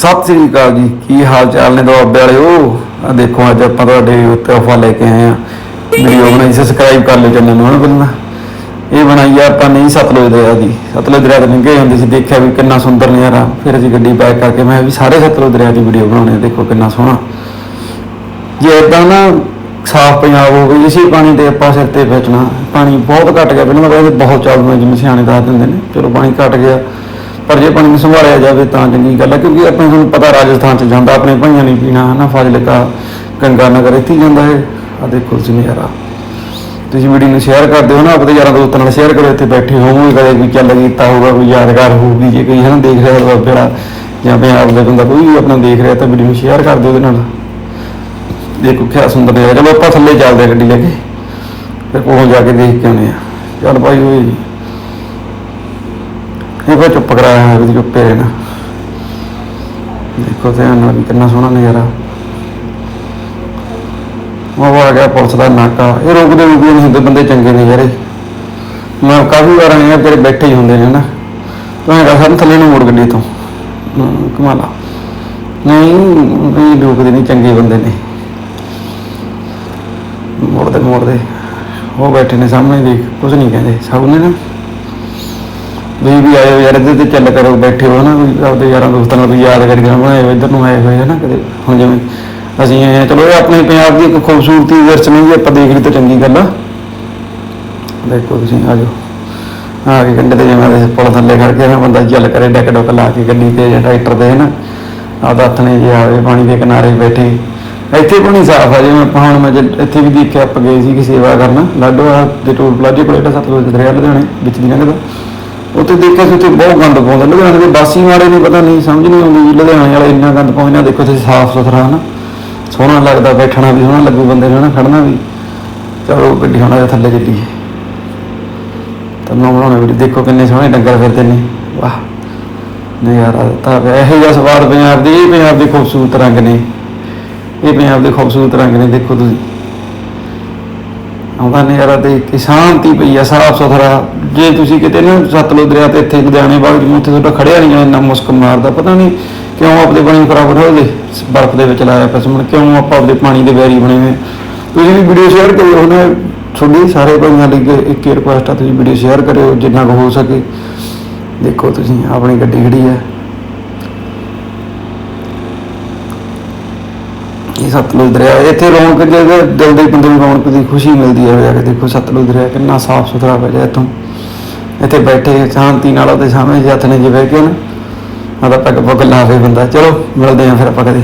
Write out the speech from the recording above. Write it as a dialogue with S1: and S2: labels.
S1: ਸਤਿ ਸ੍ਰੀ ਅਕਾਲ ਜੀ, ਕੀ ਹਾਲ ਚਾਲ ਨੇ ਦੁਆਬੇ ਵਾਲਿਓ? ਆ ਦੇਖੋ, ਅੱਜ ਆਪਾਂ ਤੁਹਾਡੇ ਉੱਤੇ ਆਫਾ ਲੈ ਕੇ ਆਏ ਆ ਵੀਡੀਓ ਬਣਾਈ ਸਬਸਕ੍ਰਾਈਬ ਕਰ ਲਿਓ ਚੈਨਲ ਨੂੰ ਹਨਾ ਪਹਿਲਾਂ। ਇਹ ਬਣਾਈ ਆ, ਆਪਾਂ ਨਹੀਂ ਸਤਲੁਜ ਦਰਿਆ ਦੀ ਸਤਲੁਜ ਦਰਿਆ ਦੇ ਲੰਘੇ ਹੁੰਦੇ ਸੀ, ਦੇਖਿਆ ਵੀ ਕਿੰਨਾ ਸੁੰਦਰ ਨਜ਼ਾਰਾ। ਫਿਰ ਅਸੀਂ ਗੱਡੀ ਪੈਕ ਕਰਕੇ ਮੈਂ ਵੀ ਸਾਰੇ ਸਤਲੁਜ ਦਰਿਆ ਦੀ ਵੀਡੀਓ ਬਣਾਉਣੀ ਦੇਖੋ ਕਿੰਨਾ ਸੋਹਣਾ। ਜੇ ਇਦਾਂ ਨਾ ਸਾਫ਼ ਪੰਜਾਬ ਹੋ ਗਈ, ਇਸੇ ਪਾਣੀ ਤੇ ਆਪਾਂ ਸਿਰ ਤੇ ਬੈਠਣਾ। ਪਾਣੀ ਬਹੁਤ ਘਟ ਗਿਆ, ਪਹਿਲਾਂ ਤਾਂ ਵੈਸੇ ਬਹੁਤ ਚੱਲਦਾ ਜਿਵੇਂ ਸਿਆਣੇ ਦੱਸ ਦਿੰਦੇ ਨੇ, ਚਲੋ ਪਾਣੀ ਘਟ ਗਿਆ। ਪਰ ਜੇ ਪਾਣੀ ਨੂੰ ਸੰਭਾਲਿਆ ਜਾਵੇ ਤਾਂ ਚੰਗੀ ਗੱਲ ਹੈ ਕਿਉਂਕਿ ਆਪਣੇ ਤੁਹਾਨੂੰ ਪਤਾ ਰਾਜਸਥਾਨ ਚ ਜਾਂਦਾ, ਆਪਣੇ ਭਾਈਆਂ ਨੇ ਪੀਣਾ, ਹਨਾ, ਫਾਜ਼ਿਲਕਾ, ਗੰਗਾ ਨਗਰ, ਇੱਥੇ ਹੀ ਜਾਂਦਾ ਹੈ ਆ ਦੇਖੋ ਤੁਸੀਂ ਨਜ਼ਾਰਾ। ਤੁਸੀਂ ਵੀਡੀਓ ਨੂੰ ਸ਼ੇਅਰ ਕਰਦੇ ਹੋ ਨਾ ਆਪਣੇ ਯਾਰਾਂ ਦੋਸਤਾਂ ਨਾਲ ਸ਼ੇਅਰ ਕਰੋ ਇੱਥੇ ਬੈਠੇ ਹੋਵੋਗੇ ਕਦੇ ਵੀ ਚੱਲ ਕੀਤਾ ਹੋਊਗਾ, ਕੋਈ ਯਾਦਗਾਰ ਹੋਊਗੀ, ਜੇ ਕੋਈ, ਹਨਾ, ਦੇਖ ਰਿਹਾ ਹੋਵੇ ਜਿਹੜਾ ਜਾਂ ਪੰਜਾਬ ਦਾ ਬੰਦਾ ਕੋਈ ਵੀ ਆਪਣਾ ਦੇਖ ਰਿਹਾ, ਤਾਂ ਵੀਡੀਓ ਨੂੰ ਸ਼ੇਅਰ ਕਰ ਦਿਓ ਉਹਦੇ ਨਾਲ। ਦੇਖੋ ਕਿਆ ਸੁੰਦਰ ਨਜ਼ਾਰਾ। ਚਲੋ ਆਪਾਂ ਥੱਲੇ ਚੱਲਦੇ ਹਾਂ ਗੱਡੀ ਲੈ ਕੇ, ਫਿਰ ਕੋਲ ਜਾ ਕੇ ਦੇਖ ਕੇ ਆਉਂਦੇ ਆ। ਚੱਲ ਭਾਈ ਓਏ। ਜੀ ਫਿਰ ਚੁੱਪ ਕਰਾਇਆ ਹੋਇਆ ਵੀ ਚੁੱਪੇ ਰਹਿਣਾ ਦੇਖੋ ਧਿਆਨ ਨਾਲ ਕਿੰਨਾ ਸੋਹਣਾ ਨਜ਼ਾਰਾ। ਉਹ ਆ ਗਿਆ ਪੁਲਿਸ ਦਾ ਨਾਕਾ। ਇਹ ਰੋਕਦੇ ਰੁਕਦੇ ਨਹੀਂ ਹੁੰਦੇ, ਬੰਦੇ ਚੰਗੇ ਨੇ ਯਾਰੇ ਮੈਂ ਕਾਫੀ ਵਾਰ ਆਏ ਆ ਬੈਠੇ ਹੀ ਹੁੰਦੇ ਨੇ ਨਾ ਤੂੰ ਹੈਗਾ ਸਾਨੂੰ ਥੱਲੇ ਨੂੰ ਮੋੜ ਗੱਡੀ ਤੋਂ। ਕਮਾਲਾ ਨਹੀਂ ਇਹ ਰੁਕਦੇ ਨਹੀਂ, ਚੰਗੇ ਬੰਦੇ ਨੇ। ਮੋੜਦੇ ਮੋੜਦੇ। ਉਹ ਬੈਠੇ ਨੇ ਸਾਹਮਣੇ, ਦੇਖ ਕੁਝ ਨਹੀਂ ਕਹਿੰਦੇ। ਸਭ ਨੇ ਨਾ। ਤੁਸੀਂ ਵੀ ਆਏ ਯਾਰ ਇੱਧਰ ਤੇ ਚੱਲ ਕਰੋ ਬੈਠੇ ਹੋ ਨਾ ਕੋਈ ਆਪਦੇ ਯਾਰਾਂ ਦੋਸਤਾਂ ਨਾਲ ਵੀ ਯਾਦ ਕਰੀ ਬਣਾਏ ਇੱਧਰ ਨੂੰ ਆਏ ਹੋਏ ਆ ਨਾ ਕਦੇ ਹੁਣ ਜਿਵੇਂ ਅਸੀਂ ਆਏ ਹਾਂ, ਚਲੋ ਇਹ ਆਪਣੇ ਪੰਜਾਬ ਦੀ ਇੱਕ ਖੂਬਸੂਰਤੀ ਵਿਰਸ ਨਹੀਂ ਆਪਾਂ ਦੇਖ ਲਈ ਤਾਂ ਚੰਗੀ ਗੱਲ ਆ। ਦੇਖੋ ਤੁਸੀਂ ਆ ਜਾਓ। ਆ ਕੇ ਕੰਡੇ ਤੇ ਜਿਵੇਂ ਪੁਲ ਥੱਲੇ ਖੜ ਕੇ ਨਾ ਬੰਦਾ ਚੱਲ ਕਰੇ ਡੈਕ ਡੁੱਕ ਲਾ ਕੇ ਗੱਡੀ ਤੇ ਜਾਂ ਟਰੈਕਟਰ ਤੇ ਨਾ ਆਪਦਾ ਹੱਥ ਨੇ ਜੇ ਆਵੇ ਪਾਣੀ ਦੇ ਕਿਨਾਰੇ ਬੈਠੇ। ਇੱਥੇ ਪਾਣੀ ਸਾਫ਼ ਆ ਜਿਵੇਂ ਆਪਾਂ ਹੁਣ ਮੈਂ ਇੱਥੇ ਵੀ ਦੇਖਿਆ ਆਪਾਂ ਗਏ ਸੀ ਕਿ ਸੇਵਾ ਕਰਨ। ਲਾਡੋਆ ਦੇ ਟੋਲ ਪਲਾਜੇ ਕੋਲ ਜਿਹੜਾ ਸਤਲੁਜ ਦਰਿਆ ਲੁਧਿਆਣੇ ਵਿੱਚ ਦੀ ਲੰਘਦਾ। ਉੱਥੇ ਦੇਖਿਆ ਸੀ ਉੱਥੇ ਬਹੁਤ ਗੰਦ ਪਾਉਂਦਾ। ਲੁਧਿਆਣੇ ਦੇ ਬਾਸੀ ਮਾੜੇ ਨੇ, ਪਤਾ ਨਹੀਂ, ਸਮਝ ਨਹੀਂ ਆਉਂਦੀ ਵੀ ਲੁਧਿਆਣੇ ਵਾਲੇ ਇੰਨਾ ਗੰਦ ਪਾਉਂਦੇ ਦੇਖੋ ਤੁਸੀਂ ਸਾਫ਼ ਸੁਥਰਾ, ਹਨਾ? ਸੋਹਣਾ ਲੱਗਦਾ ਬੈਠਣਾ ਵੀ, ਸੋਹਣਾ ਲੱਗੂ ਬੰਦੇ ਨੂੰ, ਹਨਾ? ਖੜਨਾ ਵੀ। ਚਲੋ, ਗੱਡੀ ਹੁਣ ਥੱਲੇ ਚੱਲੀਏ। ਤਾਂ ਮੈਂ ਬਣਾਉਣਾ ਵੀ ਦੇਖੋ ਕਿੰਨੇ ਸੋਹਣੇ ਡੰਗਰ ਫਿਰਦੇ ਨੇ। ਵਾਹ। ਨਜ਼ਾਰਾ ਤਾਂ ਇਹੋ ਜਿਹਾ ਸਵਾਦ ਪੰਜਾਬ ਦੀ, ਇਹ ਪੰਜਾਬ ਦੇ ਖੂਬਸੂਰਤ ਰੰਗ ਨੇ। ਇਹ ਪੰਜਾਬ ਦੇ ਖੂਬਸੂਰਤ ਰੰਗ ਨੇ, ਦੇਖੋ ਤੁਸੀਂ। ਆਉਂਦਾ ਨਜ਼ਾਰਾ 'ਤੇ ਕੇ ਸ਼ਾਂਤੀ ਪਈ ਆ, ਸਾਫ਼ ਸੁਥਰਾ। ਜੇ ਤੁਸੀਂ ਕਿਤੇ ਨਾ ਸਤਲੁਜ ਦਰਿਆ ਤੇ ਇੱਥੇ ਲੁਧਿਆਣੇ ਬਾਗ ਜਿਵੇਂ ਉੱਥੇ ਤੁਹਾਡਾ ਖੜਿਆ ਨਹੀਂ ਇੰਨਾ ਮੁਸਕ ਮਾਰਦਾ। ਪਤਾ ਨਹੀਂ ਕਿਉਂ ਆਪਦੇ ਪਾਣੀ ਖਰਾਬ ਹੋ ਗਏ ਬਰਫ਼ ਦੇ ਵਿੱਚ ਲਾਇਆ ਪਿਆ ਪਸਮਣ ਕਿਉਂ ਆਪਾਂ ਆਪਦੇ ਪਾਣੀ ਦੇ ਵੈਰੀ ਬਣੇ ਹੋਏ ਤੁਸੀਂ ਵੀ ਵੀਡੀਓ ਸ਼ੇਅਰ ਕਰਿਓ ਉਹਨੇ ਤੁਹਾਡੀ ਸਾਰੇ ਭਾਈਆਂ ਲਈ ਇੱਕ ਹੀ ਰਿਕੁਐਸਟ ਆ, ਤੁਸੀਂ ਵੀਡੀਓ ਸ਼ੇਅਰ ਕਰਿਓ, ਜਿੰਨਾ ਕੁ ਹੋ ਸਕੇ। ਦੇਖੋ ਤੁਸੀਂ, ਆਪਣੀ ਗੱਡੀ ਖੜੀ ਹੈ ਇਹ ਸਤਲੁਜ ਦਰਿਆ। ਇੱਥੇ ਰੌਣਕ ਜਿਹੜੇ ਦਿਲ ਦੇ ਬੰਦੇ ਨੂੰ ਰੌਣਕ ਦੀ ਖੁਸ਼ੀ ਮਿਲਦੀ ਹੈ ਜਾ ਕੇ। ਦੇਖੋ ਸਤਲੁਜ ਦਰਿਆ ਕਿੰਨਾ ਸਾਫ਼ ਸੁਥਰਾ ਵਜਾ ਇੱਥੋਂ। ਇੱਥੇ ਬੈਠੇ ਸ਼ਾਂਤੀ ਨਾਲ ਉਹਦੇ ਸਾਹਮਣੇ ਜੇ ਹੱਥ ਨੇ ਜੇ ਬਹਿ ਕੇ ਨਾ। ਆਦਾ ਪੱਗ ਪੱਗ ਲਾ ਕੇ ਬੰਦਾ। ਚਲੋ, ਮਿਲਦੇ ਆਂ ਫਿਰ ਆਪਾਂ ਕਦੇ।